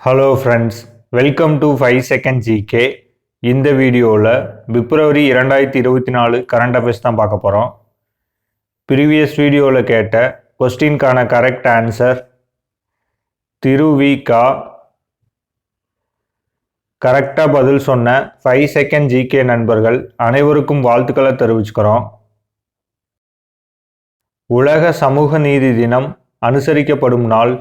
Hello friends welcome to five second GK இந்த வீடியோவில் பிப்ரவரி இரண்டாயிரத்தி இருபத்தி நாலு கரண்ட் அஃபேர்ஸ் தான் பார்க்க போகிறோம் ப்ரீவியஸ் வீடியோவில் கேட்ட கொஸ்டின்கான கரெக்ட் ஆன்சர் திருவிகா கரெக்டாக பதில் சொன்ன ஃபைவ் செகண்ட் ஜிகே நண்பர்கள் அனைவருக்கும் வாழ்த்துக்களை தெரிவிச்சுக்கிறோம். உலக சமூக நீதி தினம் அனுசரிக்கப்படும் நாள்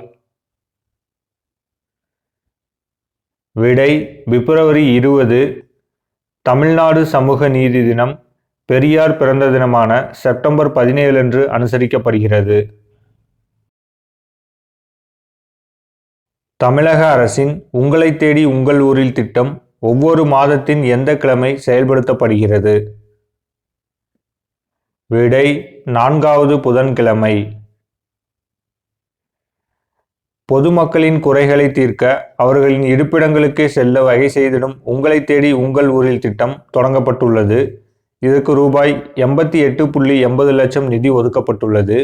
விடை பிப்ரவரி இருபது தமிழ்நாடு சமூக நீதி தினம் பெரியார் பிறந்த தினமான செப்டம்பர் பதினேழு அன்று அனுசரிக்கப்படுகிறது. தமிழக அரசின் உங்களை தேடி உங்கள் ஊரில் திட்டம் ஒவ்வொரு மாதத்தின் எந்த கிழமை செயல்படுத்தப்படுகிறது? விடை நான்காவது புதன்கிழமை பொதுமக்களின் குறைகளை தீர்க்க அவர்களின் இருப்பிடங்களுக்கே செல்ல வகை செய்திடும் உங்களை தேடி உங்கள் ஊரில் திட்டம் தொடங்கப்பட்டுள்ளது. இதற்கு ரூபாய் எண்பத்தி எட்டு புள்ளி எண்பது லட்சம் நிதி ஒதுக்கப்பட்டுள்ளது.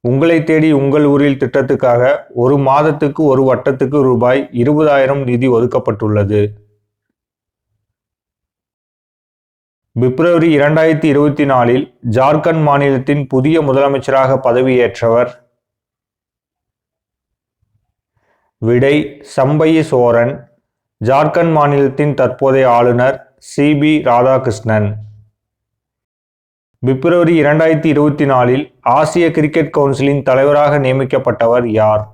உங்களை தேடி உங்கள் ஊரில் திட்டத்துக்காக ஒரு மாதத்துக்கு ஒரு வட்டத்துக்கு ரூபாய் இருபதாயிரம் நிதி ஒதுக்கப்பட்டுள்ளது. பிப்ரவரி இரண்டாயிரத்தி இருபத்தி நாலில் ஜார்க்கண்ட் மாநிலத்தின் புதிய முதலமைச்சராக பதவியேற்றவர் விடை சம்பையி சோரன் ஜார்க்கண்ட் மாநிலத்தின் தற்போதைய ஆளுநர் சிபி ராதாகிருஷ்ணன். பிப்ரவரி இரண்டாயிரத்தி இருபத்தி நாலில் ஆசிய கிரிக்கெட் கவுன்சிலின் தலைவராக நியமிக்கப்பட்டவர் யார்?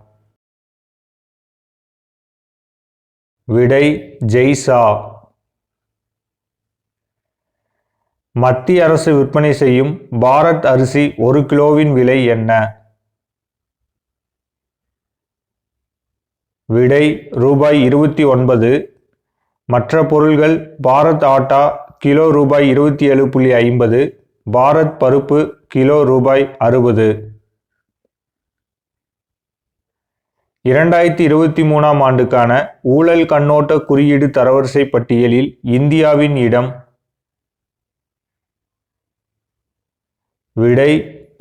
விடை ஜெய்சா மத்திய அரசு விற்பனை செய்யும் பாரத் அரிசி ஒரு கிலோவின் விலை என்ன? விடை ரூபாய் இருபத்தி ஒன்பது. மற்ற பொருள்கள் பாரத் ஆட்டா கிலோ ரூபாய் இருபத்தி ஏழு புள்ளி ஐம்பது. பாரத் பருப்பு கிலோ ரூபாய் அறுபது. இரண்டாயிரத்தி இருபத்தி மூணாம் ஆண்டுக்கான ஊழல் கண்ணோட்ட குறியீடு தரவரிசை பட்டியலில் இந்தியாவின் இடம். விடை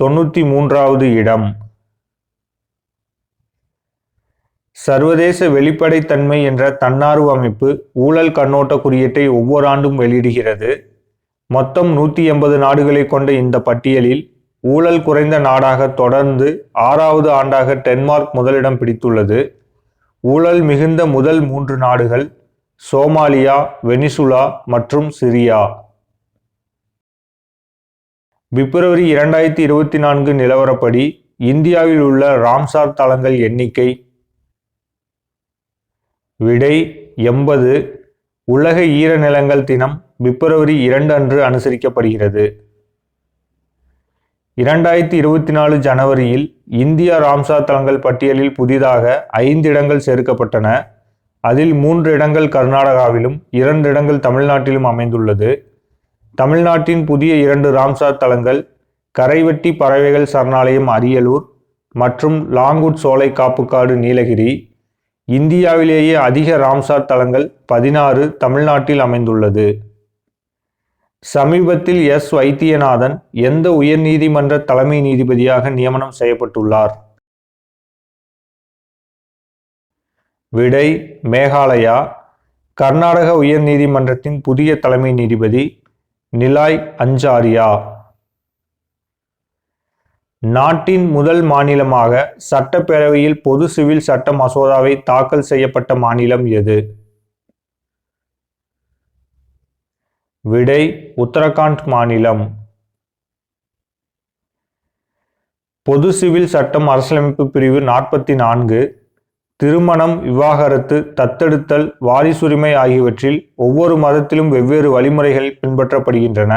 தொண்ணூற்றி மூன்றாவது இடம். சர்வதேச வெளிப்படைத்தன்மை என்ற தன்னார்வ அமைப்பு ஊழல் கண்ணோட்ட குறியீட்டை ஒவ்வொரு ஆண்டும் வெளியிடுகிறது. மொத்தம் நூற்றி எண்பது நாடுகளை கொண்ட இந்த பட்டியலில் ஊழல் குறைந்த நாடாக தொடர்ந்து ஆறாவது ஆண்டாக டென்மார்க் முதலிடம் பிடித்துள்ளது. ஊழல் மிகுந்த முதல் மூன்று நாடுகள் சோமாலியா வெனிசுலா மற்றும் சிரியா. பிப்ரவரி இரண்டாயிரத்தி இருபத்தி நான்கு நிலவரப்படி இந்தியாவில் உள்ள ராம்சார் தளங்கள் எண்ணிக்கை விடை எண்பது. உலக ஈரநிலங்கள் தினம் பிப்ரவரி இரண்டு அன்று அனுசரிக்கப்படுகிறது. இரண்டாயிரத்தி இருபத்தி நாலு ஜனவரியில் இந்தியா ராம்சார் தலங்கள் பட்டியலில் புதிதாக ஐந்து இடங்கள் சேர்க்கப்பட்டன. அதில் மூன்று இடங்கள் கர்நாடகாவிலும் இரண்டு இடங்கள் தமிழ்நாட்டிலும் அமைந்துள்ளது. தமிழ்நாட்டின் புதிய இரண்டு ராம்சார் தலங்கள் கரைவெட்டி பறவைகள் சரணாலயம் அரியலூர் மற்றும் லாங்குட் சோலை காப்புக்காடு நீலகிரி இந்தியாவிலேயே அதிக ராம்சார் தலங்கள் பதினாறு தமிழ்நாட்டில் அமைந்துள்ளது. சமீபத்தில் எஸ் வைத்தியநாதன் எந்த உயர்நீதிமன்ற தலைமை நீதிபதியாக நியமனம் செய்யப்பட்டுள்ளார்? விடை மேகாலயா. கர்நாடக உயர்நீதிமன்றத்தின் புதிய தலைமை நீதிபதி நிலாய் அஞ்சாரியா. நாட்டின் முதல் மாநிலமாக சட்டப்பேரவையில் பொது சிவில் சட்ட மசோதாவை தாக்கல் செய்யப்பட்ட மாநிலம் எது? விடை உத்தரகாண்ட் மாநிலம். பொது சிவில் சட்டம் அரசியலமைப்பு பிரிவு நாற்பத்தி நான்கு திருமணம் விவாகரத்து தத்தெடுத்தல் வாரிசுரிமை ஆகியவற்றில் ஒவ்வொரு மதத்திலும் வெவ்வேறு வழிமுறைகள் பின்பற்றப்படுகின்றன.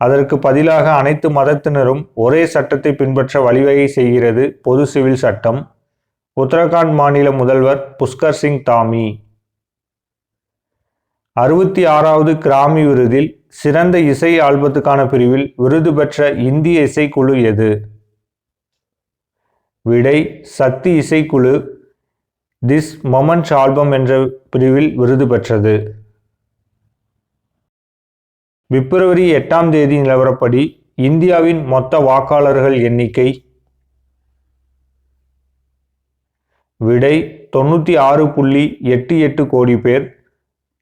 அதற்கு பதிலாக அனைத்து மதத்தினரும் ஒரே சட்டத்தை பின்பற்ற வழிவகை செய்கிறது பொது சிவில் சட்டம். உத்தரகாண்ட் மாநில முதல்வர் புஷ்கர் சிங் தாமி. அறுபத்தி ஆறாவது கிராமி விருதில் சிறந்த இசை ஆல்பத்துக்கான பிரிவில் விருது பெற்ற இந்திய இசைக்குழு எது? விடை சக்தி இசைக்குழு. திஸ் மொமன்ஸ் ஆல்பம் என்ற பிரிவில் விருது பெற்றது. பிப்ரவரி எட்டாம் தேதி நிலவரப்படி இந்தியாவின் மொத்த வாக்காளர்கள் எண்ணிக்கை விடை தொண்ணூற்றி ஆறு புள்ளி எட்டு எட்டு கோடி பேர்.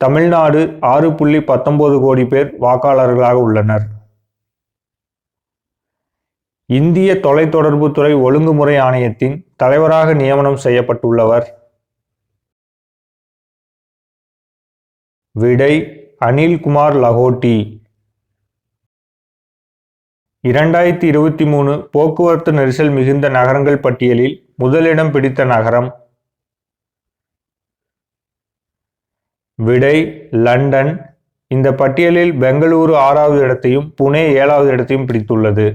தமிழ்நாடு ஆறு புள்ளி பத்தொன்பது கோடி பேர் வாக்காளர்களாக உள்ளனர். இந்திய தொலைத்தொடர்புத்துறை ஒழுங்குமுறை ஆணையத்தின் தலைவராக நியமனம் செய்யப்பட்டுள்ளவர். விடை அனில்குமார் லகோட்டி இரண்டாயிரத்தி இருபத்தி மூணு போக்குவரத்து நெரிசல் மிகுந்த நகரங்கள் பட்டியலில் முதலிடம் பிடித்த நகரம். விடை லண்டன். இந்த பட்டியலில் பெங்களூரு ஆறாவது இடத்தையும் புனே ஏழாவது இடத்தையும் பிடித்துள்ளது.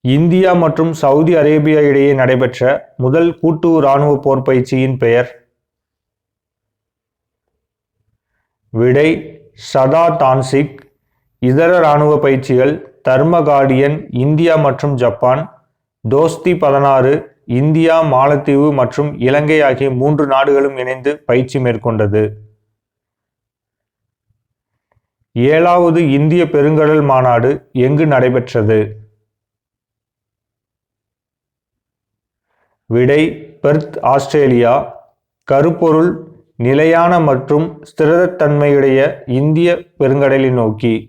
இந்தியா மற்றும் சவுதி அரேபியா இடையே நடைபெற்ற முதல் கூட்டு இராணுவ போர் பயிற்சியின் பெயர் விடை சதா டான்சிக். இதர இராணுவ பயிற்சிகள் தர்ம கார்டியன் இந்தியா மற்றும் ஜப்பான். தோஸ்தி பதினாறு இந்தியா மாலத்தீவு மற்றும் இலங்கை ஆகிய மூன்று நாடுகளும் இணைந்து பயிற்சி மேற்கொண்டது. ஏழாவது இந்திய பெருங்கடல் மாநாடு எங்கு நடைபெற்றது? விடை பெர்த் ஆஸ்திரேலியா. கருப்பொருள் நிலையான மற்றும் ஸ்திரத்தன்மையுடைய இந்திய பெருங்கடலை நோக்கி.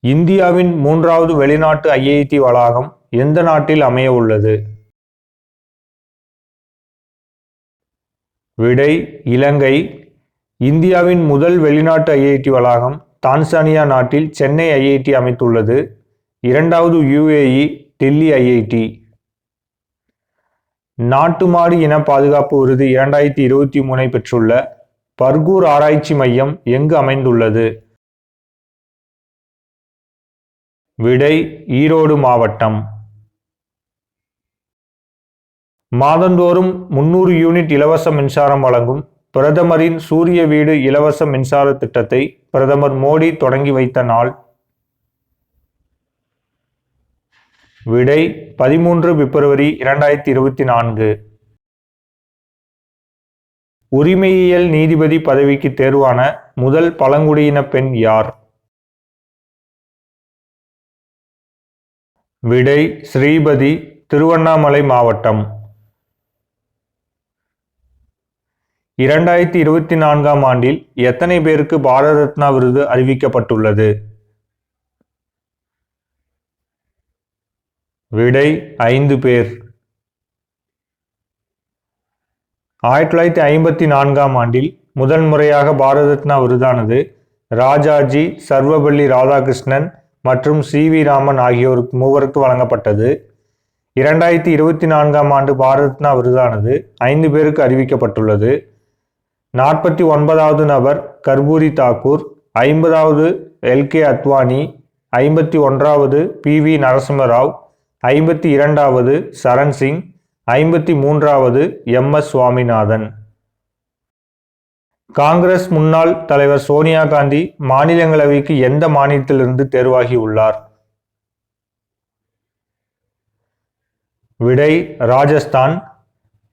இந்தியாவின் மூன்றாவது வெளிநாட்டு ஐஐடி வளாகம் எந்த நாட்டில் அமைய உள்ளது? விடை இலங்கை. இந்தியாவின் முதல் வெளிநாட்டு ஐஐடி வளாகம் தான்சானியா நாட்டில் சென்னை ஐஐடி அமைத்துள்ளது. இரண்டாவது யுஏஇ டெல்லி ஐஐடி. நாட்டு மாடு இன பாதுகாப்பு விருது இரண்டாயிரத்தி இருபத்தி மூணை பெற்றுள்ள பர்கூர் ஆராய்ச்சி மையம் எங்கு அமைந்துள்ளது? விடை ஈரோடு மாவட்டம். மாதந்தோறும் முன்னூறு யூனிட் இலவச மின்சாரம் வழங்கும் பிரதமரின் சூரிய வீடு இலவச மின்சார திட்டத்தை பிரதமர் மோடி தொடங்கி வைத்த நாள். விடை பதிமூன்று பிப்ரவரி இரண்டாயிரத்தி இருபத்தி நான்கு. உரிமையியல் நீதிபதி பதவிக்கு தேர்வான முதல் பழங்குடியின பெண் யார்? விடை ஸ்ரீபதி திருவண்ணாமலை மாவட்டம். இரண்டாயிரத்தி இருபத்தி நான்காம் ஆண்டில் எத்தனை பேருக்கு பாரத ரத்னா விருது அறிவிக்கப்பட்டுள்ளது? விடை ஐந்து பேர். ஆயிரத்தி தொள்ளாயிரத்தி ஐம்பத்தி நான்காம் ஆண்டில் முதன் முறையாக பாரத ரத்னா விருதானது ராஜாஜி சர்வபள்ளி ராதாகிருஷ்ணன் மற்றும் சி வி ராமன் ஆகியோருக்கு மூவருக்கு வழங்கப்பட்டது. இரண்டாயிரத்தி இருபத்தி நான்காம் ஆண்டு பாரத ரத்னா விருதானது ஐந்து பேருக்கு அறிவிக்கப்பட்டுள்ளது. நாற்பத்தி ஒன்பதாவது நபர் கர்பூரி தாக்கூர் ஐம்பதாவது எல்கே அத்வானி ஐம்பத்தி ஒன்றாவது பி வி நரசிம்மராவ் ஐம்பத்தி இரண்டாவது சரண் சிங் ஐம்பத்தி மூன்றாவது எம் எஸ் சுவாமிநாதன். காங்கிரஸ் முன்னாள் தலைவர் சோனியா காந்தி மாநிலங்களவைக்கு எந்த மாநிலத்திலிருந்து தேர்வாகி உள்ளார்? விடை ராஜஸ்தான்.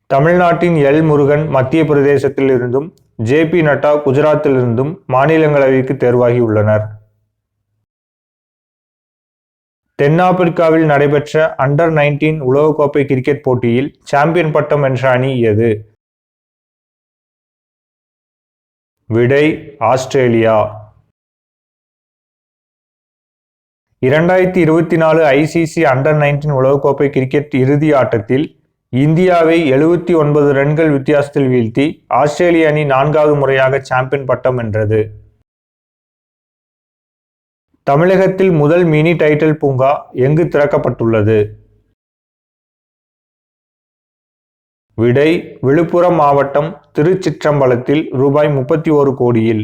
தமிழ்நாட்டின் எல் முருகன் மத்திய பிரதேசத்திலிருந்தும் ஜே பி நட்டா குஜராத்திலிருந்தும் மாநிலங்களவைக்கு தேர்வாகி உள்ளனர். தென்னாப்பிரிக்காவில் நடைபெற்ற அண்டர் நைன்டீன் உலகக்கோப்பை கிரிக்கெட் போட்டியில் சாம்பியன் பட்டம் வென்ற அணி எது? விடை ஆஸ்திரேலியா. இரண்டாயிரத்தி இருபத்தி நாலு ஐசிசி அண்டர் நைன்டீன் உலகக்கோப்பை கிரிக்கெட் இறுதி ஆட்டத்தில் இந்தியாவை எழுபத்தி ஒன்பது ரன்கள் வித்தியாசத்தில் வீழ்த்தி ஆஸ்திரேலிய அணி நான்காவது முறையாக சாம்பியன் பட்டம் வென்றது. தமிழகத்தில் முதல் மினி டைட்டில் பூங்கா எங்கு திறக்கப்பட்டுள்ளது? விடை விழுப்புரம் மாவட்டம் திருச்சிற்றம்பலத்தில் ரூபாய் முப்பத்தி ஓரு கோடியில்.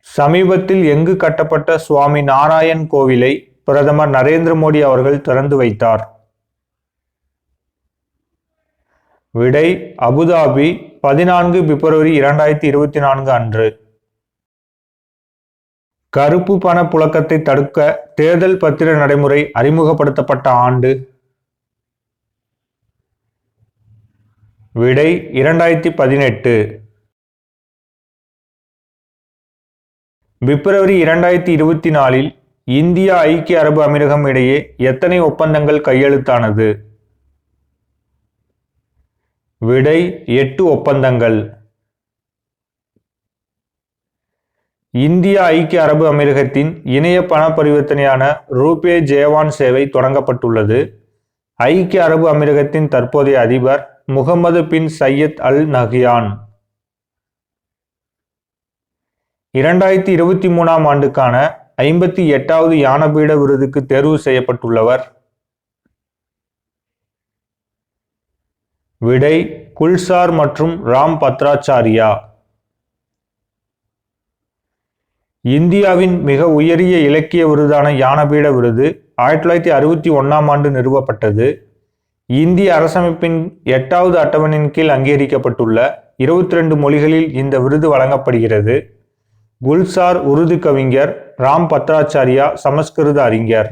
சமீபத்தில் எங்கு கட்டப்பட்ட சுவாமி நாராயண் கோவிலை பிரதமர் நரேந்திர மோடி அவர்கள் திறந்து வைத்தார்? விடை அபுதாபி பதினான்கு பிப்ரவரி இரண்டாயிரத்தி இருபத்தி நான்கு அன்று. கருப்பு பண புழக்கத்தை தடுக்க தேர்தல் பத்திர நடைமுறை அறிமுகப்படுத்தப்பட்ட ஆண்டு. விடை இரண்டாயிரத்தி பதினெட்டு. பிப்ரவரி இரண்டாயிரத்தி இருபத்தி நாலில் இந்தியா ஐக்கிய அரபு அமீரகம் இடையே எத்தனை ஒப்பந்தங்கள் கையெழுத்தானது? விடை எட்டு ஒப்பந்தங்கள். இந்திய ஐக்கிய அரபு அமீரகத்தின் இணைய பண பரிவர்த்தனையான ரூபே ஜேவான் சேவை தொடங்கப்பட்டுள்ளது. ஐக்கிய அரபு அமீரகத்தின் தற்போதைய அதிபர் Mohamed bin Zayed Al Nahyan. இரண்டாயிரத்தி இருபத்தி மூணாம் ஆண்டுக்கான ஐம்பத்தி எட்டாவது யானபீட விருதுக்கு தேர்வு செய்யப்பட்டுள்ளவர். விடை குல்சார் மற்றும் ராம் பத்ராச்சாரியா. இந்தியாவின் மிக உயரிய இலக்கிய விருதான யானபீட விருது ஆயிரத்தி தொள்ளாயிரத்தி அறுபத்தி ஒன்றாம் ஆண்டு நிறுவப்பட்டது. இந்திய அரசமைப்பின் எட்டாவது அட்டவணையின் கீழ் அங்கீகரிக்கப்பட்டுள்ள இருபத்தி ரெண்டு மொழிகளில் இந்த விருது வழங்கப்படுகிறது. குல்சார் உருது கவிஞர் ராம் பத்ராச்சாரியா சமஸ்கிருத அறிஞர்.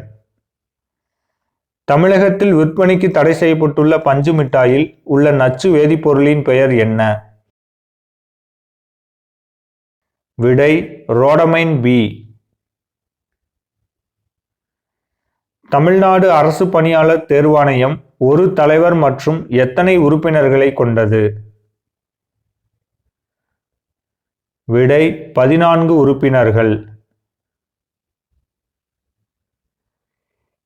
தமிழகத்தில் விற்பனைக்கு தடை செய்யப்பட்டுள்ள பஞ்சு மிட்டாயில் உள்ள நச்சு வேதிப்பொருளின் பெயர் என்ன? விடை ரோடமைன் பி. தமிழ்நாடு அரசு பணியாளர் தேர்வாணையம் ஒரு தலைவர் மற்றும் எத்தனை உறுப்பினர்களை கொண்டது? விடை பதினான்கு உறுப்பினர்கள்.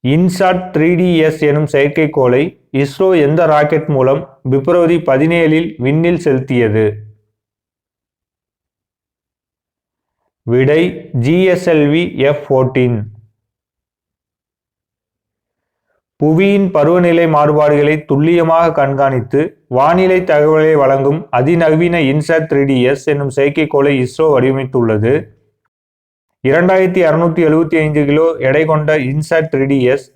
இன்சாட் த்ரீ டிஎஸ் எனும் செயற்கைக்கோளை இஸ்ரோ எந்த ராக்கெட் மூலம் பிப்ரவரி பதினேழில் விண்ணில் செலுத்தியது? விடை ஜிஎஸ்எல்வி எஃப் ஃபோர்டீன் புவியின் பருவநிலை மாறுபாடுகளை துல்லியமாக கண்காணித்து வானிலை தகவலை வழங்கும் அதிநவீன இன்சாட் த்ரீ டிஎஸ் என்னும் செயற்கைக்கோளை இஸ்ரோ வடிவமைத்துள்ளது. இரண்டாயிரத்தி அறுநூற்றி எழுபத்தி ஐந்து கிலோ எடை கொண்ட இன்சாட் த்ரீடிஎஸ்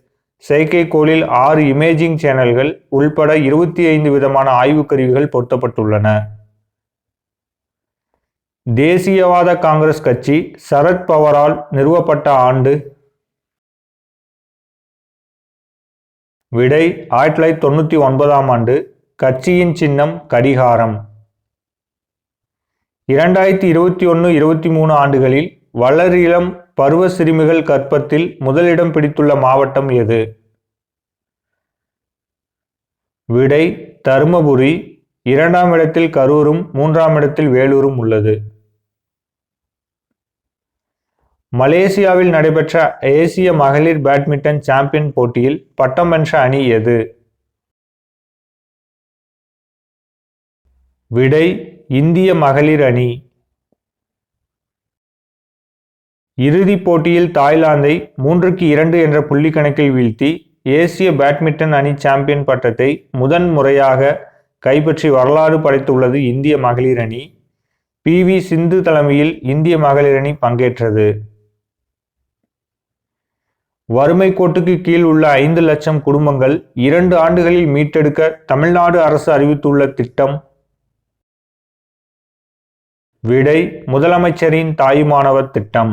செயற்கைக்கோளில் ஆறு இமேஜிங் சேனல்கள் உள்பட இருபத்தி ஐந்து விதமான ஆய்வுக் கருவிகள் பொருத்தப்பட்டுள்ளன. தேசியவாத காங்கிரஸ் கட்சி சரத் பவரால் நிறுவப்பட்ட ஆண்டு விடை ஆயிரத்தி தொள்ளாயிரத்தி தொண்ணூற்றி ஒன்பதாம் ஆண்டு கட்சியின் சின்னம் கடிகாரம். இரண்டாயிரத்தி இருபத்தி ஒன்று இருபத்தி மூணு ஆண்டுகளில் வளரிளம் பருவ சிறுமிகள் கற்பத்தில் முதலிடம் பிடித்துள்ள மாவட்டம் எது? விடை தருமபுரி இரண்டாம் இடத்தில் கரூரும் மூன்றாம் இடத்தில் வேலூரும் உள்ளது. மலேசியாவில் நடைபெற்ற ஏசிய மகளிர் பேட்மிண்டன் சாம்பியன் போட்டியில் பட்டம் வென்ற அணி எது? விடை இந்திய மகளிர் அணி. இறுதிப் போட்டியில் தாய்லாந்தை மூன்றுக்கு இரண்டு என்ற புள்ளி கணக்கில் வீழ்த்தி ஏசிய பேட்மிண்டன் அணி சாம்பியன் பட்டத்தை முதன் முறையாக கைப்பற்றி வரலாறு படைத்துள்ளது இந்திய மகளிர் அணி. பி. வி. சிந்து தலைமையில் இந்திய மகளிர் அணி பங்கேற்றது. வறுமை கோட்டுக்கு கீழ் உள்ள ஐந்து லட்சம் குடும்பங்கள் இரண்டு ஆண்டுகளில் மீட்டெடுக்க தமிழ்நாடு அரசு அறிவித்துள்ள திட்டம். விடை முதலமைச்சரின் தாயுமானவர் திட்டம்.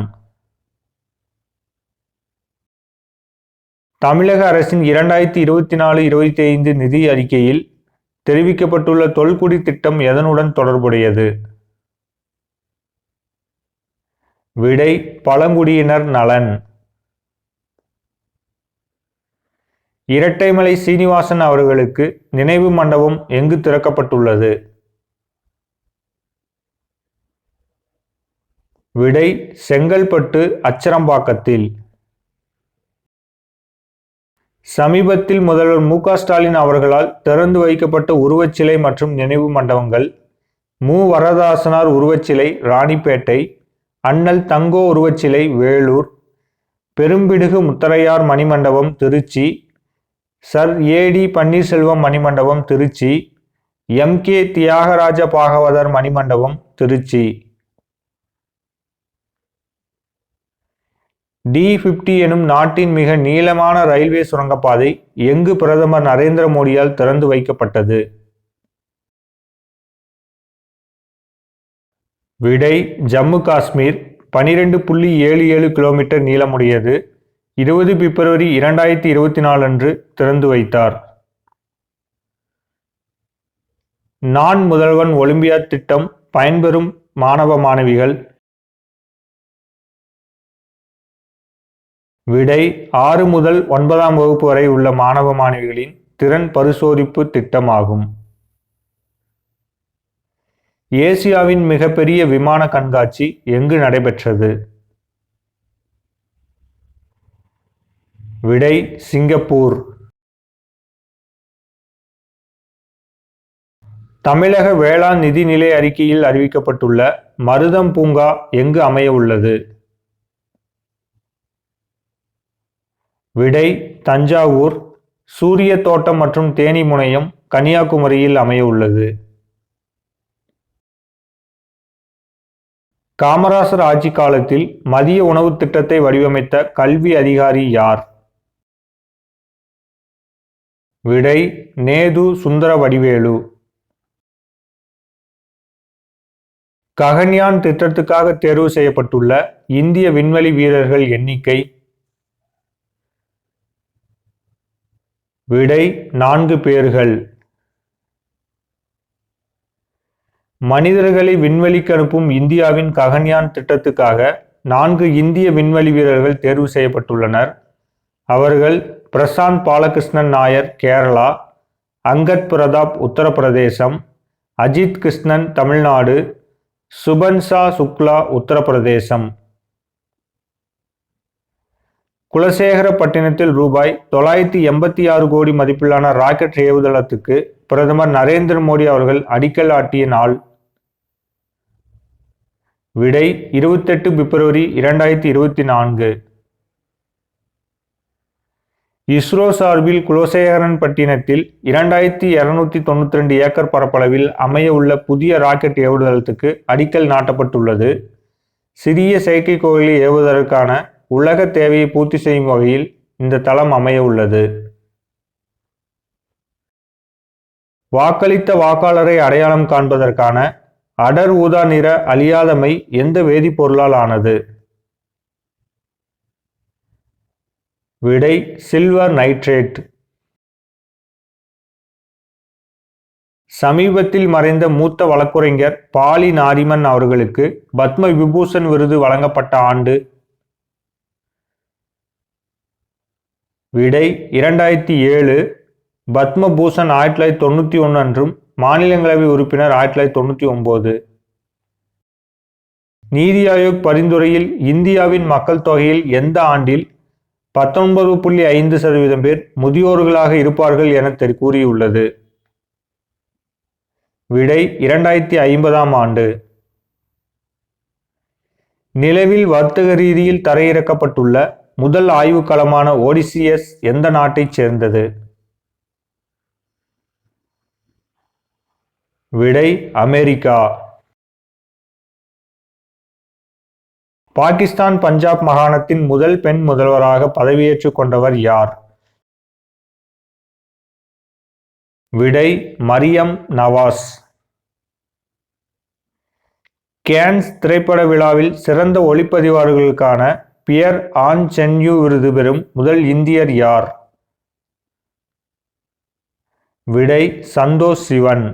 தமிழக அரசின் இரண்டாயிரத்தி இருபத்தி நாலு இருபத்தி ஐந்து நிதி அறிக்கையில் தெரிவிக்கப்பட்டுள்ள தொல்குடி திட்டம் எதனுடன் தொடர்புடையது? விடை பழங்குடியினர் நலன். இரட்டைமலை சீனிவாசன் அவர்களுக்கு நினைவு மண்டபம் எங்கு திறக்கப்பட்டுள்ளது? விடை செங்கல்பட்டு அச்சரம்பாக்கத்தில். சமீபத்தில் முதல்வர் மு ஸ்டாலின் அவர்களால் திறந்து வைக்கப்பட்ட உருவச்சிலை மற்றும் நினைவு மண்டபங்கள் மு வரதாசனார் உருவச்சிலை ராணிப்பேட்டை அண்ணல் தங்கோ உருவச்சிலை வேலூர் பெரும்பிடுகு முத்தரையார் மணிமண்டபம் திருச்சி சர் ஏடி பன்னீர்செல்வம் மணிமண்டபம் திருச்சி எம் கே தியாகராஜ பாகவதர் மணிமண்டபம் திருச்சி. டி பிப்டி எனும் நாட்டின் மிக நீளமான ரயில்வே சுரங்கப்பாதை எங்கு பிரதமர் நரேந்திர மோடியால் திறந்து வைக்கப்பட்டது? விடை ஜம்மு காஷ்மீர். பனிரெண்டு புள்ளி ஏழு ஏழு கிலோமீட்டர் நீளமுடையது. இருபது பிப்ரவரி இரண்டாயிரத்தி இருபத்தி நாலு அன்று திறந்து வைத்தார். நான் முதல்வன் ஒலிம்பியா திட்டம் பயன்பெறும் மாணவ மாணவிகள். விடை ஆறு முதல் ஒன்பதாம் வகுப்பு வரை உள்ள மாணவ மாணவிகளின் திறன் பரிசோதிப்பு திட்டமாகும். ஏசியாவின் மிகப்பெரிய விமான கண்காட்சி எங்கு நடைபெற்றது? விடை சிங்கப்பூர். தமிழக வேளாண் நிதிநிலை அறிக்கையில் அறிவிக்கப்பட்டுள்ள மருதம் பூங்கா எங்கு அமைய உள்ளது விடை தஞ்சாவூர் சூரிய தோட்டம் மற்றும் தேனி முனையம் கன்னியாகுமரியில் அமைய உள்ளது. காமராசர் ஆட்சி காலத்தில் மதிய உணவு திட்டத்தை வடிவமைத்த கல்வி அதிகாரி யார்? விடை நேது சுந்தர வடிவேலு ககன்யான் திட்டத்துக்காக தேர்வு செய்யப்பட்டுள்ள இந்திய விண்வெளி வீரர்கள் எண்ணிக்கை விடை நான்கு பேர்கள். மனிதர்களை விண்வெளிக்கு அனுப்பும் இந்தியாவின் ககன்யான் திட்டத்துக்காக நான்கு இந்திய விண்வெளி வீரர்கள் தேர்வு செய்யப்பட்டுள்ளனர். அவர்கள் பிரசாந்த் பாலகிருஷ்ணன் நாயர் கேரளா அங்கத் பிரதாப் உத்தரப்பிரதேசம் அஜித் கிருஷ்ணன் தமிழ்நாடு சுபன்சா சுக்லா உத்தரப்பிரதேசம். குலசேகரப்பட்டினத்தில் ரூபாய் தொள்ளாயிரத்தி எண்பத்தி ஆறு கோடி மதிப்பிலான ராக்கெட் ஏவுதளத்துக்கு பிரதமர் நரேந்திர மோடி அவர்கள் அடிக்கல் ஆட்டிய நாள். விடை இருபத்தெட்டு பிப்ரவரி இரண்டாயிரத்தி இருபத்தி நான்கு. இஸ்ரோ சார்பில் குலசேகரன் பட்டினத்தில் இரண்டாயிரத்தி இருநூத்தி தொண்ணூத்தி ரெண்டு ஏக்கர் பரப்பளவில் அமைய உள்ள புதிய ராக்கெட் ஏவுதளத்துக்கு அடிக்கல் நாட்டப்பட்டுள்ளது. சிறிய செயற்கைக்கோளை ஏவுவதற்கான உலக தேவையை பூர்த்தி செய்யும் வகையில் இந்த தளம் அமைய உள்ளது வாக்களித்த வாக்காளரை அடையாளம் காண்பதற்கான அடர் ஊதா நிற அழியாதமை எந்த வேதிப்பொருளால் ஆனது? விடை சில்வர் நைட்ரேட் சமீபத்தில் மறைந்த மூத்த வழக்குரைஞர் பாலி நாரிமன் அவர்களுக்கு பத்ம விபூஷன் விருது வழங்கப்பட்ட ஆண்டு விடை இரண்டாயிரத்தி ஏழு. பத்மபூஷன் ஆயிரத்தி தொள்ளாயிரத்தி தொண்ணூற்றி ஒன்று அன்றும் மாநிலங்களவை உறுப்பினர் ஆயிரத்தி தொள்ளாயிரத்தி தொண்ணூற்றி ஒன்பது. நீதி ஆயோக் பரிந்துரையில் இந்தியாவின் மக்கள் தொகையில் எந்த ஆண்டில் பத்தொன்பது புள்ளி ஐந்து சதவீதம் பேர் முதியோர்களாக இருப்பார்கள் என தெரி கூறியுள்ளது. விடை இரண்டாயிரத்தி ஐம்பதாம் ஆண்டு. நிலவில் வர்த்தக ரீதியில் தரையிறக்கப்பட்டுள்ள முதல் ஆய்வுக்களமான ஓடிசிஎஸ் எந்த நாட்டைச் சேர்ந்தது? விடை அமெரிக்கா. பாகிஸ்தான் பஞ்சாப் மாகாணத்தின் முதல் பெண் முதல்வராக பதவியேற்றுக் கொண்டவர் யார்? விடை மரியம் நவாஸ். கேன்ஸ் திரைப்பட விழாவில் சிறந்த ஒளிப்பதிவாளர்களுக்கான பியர் ஆன் சென்யூ விருது பெறும் முதல் இந்தியர் யார்? விடை சந்தோஷ் சிவன்.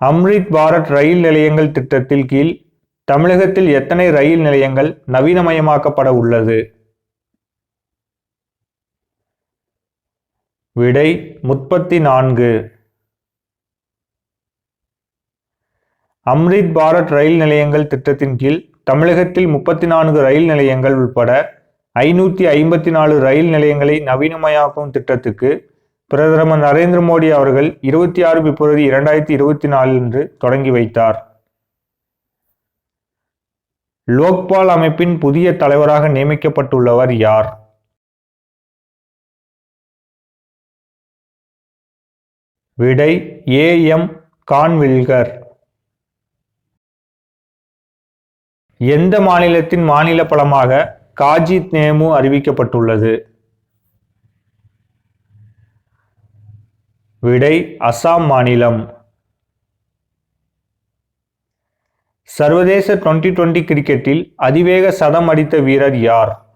அம்ரித் பாரத் ரயில் நிலையங்கள் திட்டத்தில் கீழ் தமிழகத்தில் எத்தனை ரயில் நிலையங்கள் நவீனமயமாக்கப்பட உள்ளது? விடை முப்பத்தி நான்கு. அம்ரித் பாரத் ரயில் நிலையங்கள் திட்டத்தின் கீழ் தமிழகத்தில் முப்பத்தி நான்கு ரயில் நிலையங்கள் உட்பட ஐநூற்றி ஐம்பத்தி நாலு ரயில் நிலையங்களை நவீனமயாக்கும் திட்டத்துக்கு பிரதமர் நரேந்திர மோடி அவர்கள் இருபத்தி ஆறு பிப்ரவரி இரண்டாயிரத்தி இருபத்தி நாலு தொடங்கி வைத்தார். லோக்பால் அமைப்பின் புதிய தலைவராக நியமிக்கப்பட்டுள்ளவர் யார்? விடை ஏ எம் கான்வில்கர். எந்த மாநிலத்தின் மாநில பழமாக காஜித் நேமு அறிவிக்கப்பட்டுள்ளது? விடை அசாம் மாநிலம். சர்வதேச டுவெண்டி டுவெண்டி கிரிக்கெட்டில் அதிவேக சதம் அடித்த வீரர் யார்?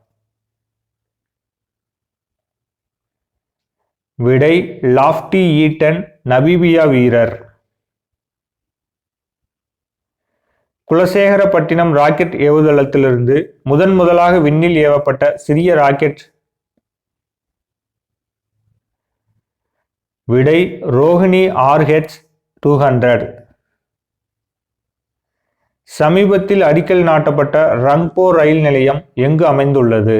விடை லாஃப்டி ஈட்டன் நபீபியா வீரர். குலசேகரப்பட்டினம் ராக்கெட் ஏவுதளத்திலிருந்து முதன் முதலாக விண்ணில் ஏவப்பட்ட சிறிய ராக்கெட் விடை ரோஹிணி ஆர்ஹெச் டூ ஹண்ட்ரட் சமீபத்தில் அடிக்கல் நாட்டப்பட்ட ரங்போ ரயில் நிலையம் எங்கு அமைந்துள்ளது?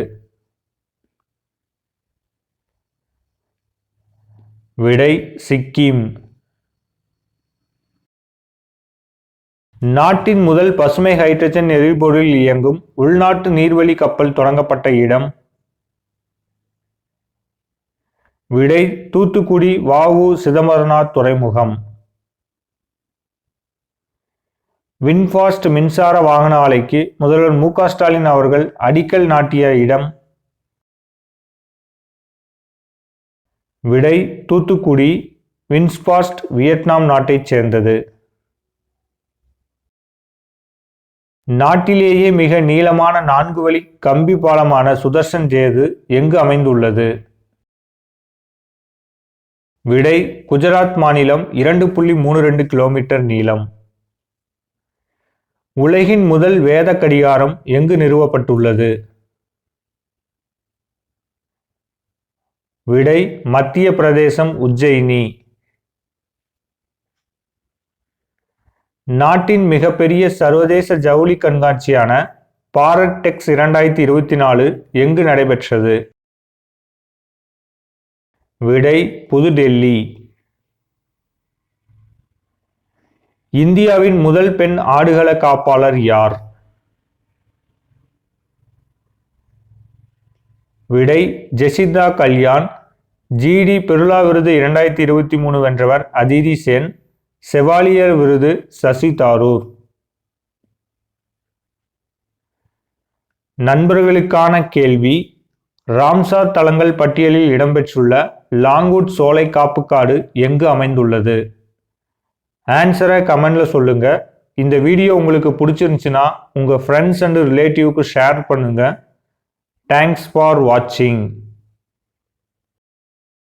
விடை சிக்கிம். நாட்டின் முதல் பசுமை ஹைட்ரஜன் எரிபொருளில் இயங்கும் உள்நாட்டு நீர்வழி கப்பல் தொடங்கப்பட்ட இடம். விடை தூத்துக்குடி வாவு சிதம்பரநாத் துறைமுகம். வின்ஃபாஸ்ட் மின்சார வாகன ஆலைக்கு முதல்வர் மு ஸ்டாலின் அவர்கள் அடிக்கல் நாட்டிய இடம். விடை தூத்துக்குடி வின்ஸ்பாஸ்ட் வியட்நாம் நாட்டைச் சேர்ந்தது. நாட்டிலேயே மிக நீளமான நான்கு வழி கம்பி பாலமான சுதர்சன் சேது எங்கு அமைந்துள்ளது? விடை குஜராத் மாநிலம் இரண்டு புள்ளி மூணு ரெண்டு கிலோமீட்டர் நீளம். உலகின் முதல் வேத கடிகாரம் எங்கு நிறுவப்பட்டுள்ளது? விடை மத்திய பிரதேசம் உஜ்ஜயினி. நாட்டின் மிகப்பெரிய சர்வதேச ஜவுளி கண்காட்சியான பாரட் டெக்ஸ் இரண்டாயிரத்தி இருபத்தி நாலு எங்கு நடைபெற்றது? விடை புதுடெல்லி. இந்தியாவின் முதல் பெண் ஆடுகள காப்பாளர் யார்? விடை ஜெசிதா கல்யாண். ஜிடி பிருளா விருது இரண்டாயிரத்தி இருபத்தி மூணு வென்றவர் அதிதி சென். செவாலியர் விருது சசி தாரூர். நண்பர்களுக்கான கேள்வி ராம்சார் தலங்கள் பட்டியலில் இடம்பெற்றுள்ள லாங்கூட் சோலை காப்புக்காடு எங்கு அமைந்துள்ளது? ஆன்சரை கமெண்டில் சொல்லுங்க. இந்த வீடியோ உங்களுக்கு பிடிச்சிருந்துச்சுன்னா உங்கள் ஃப்ரெண்ட்ஸ் அண்ட் ரிலேட்டிவ்க்கு ஷேர் பண்ணுங்கள் தேங்க்ஸ் ஃபார் வாட்சிங்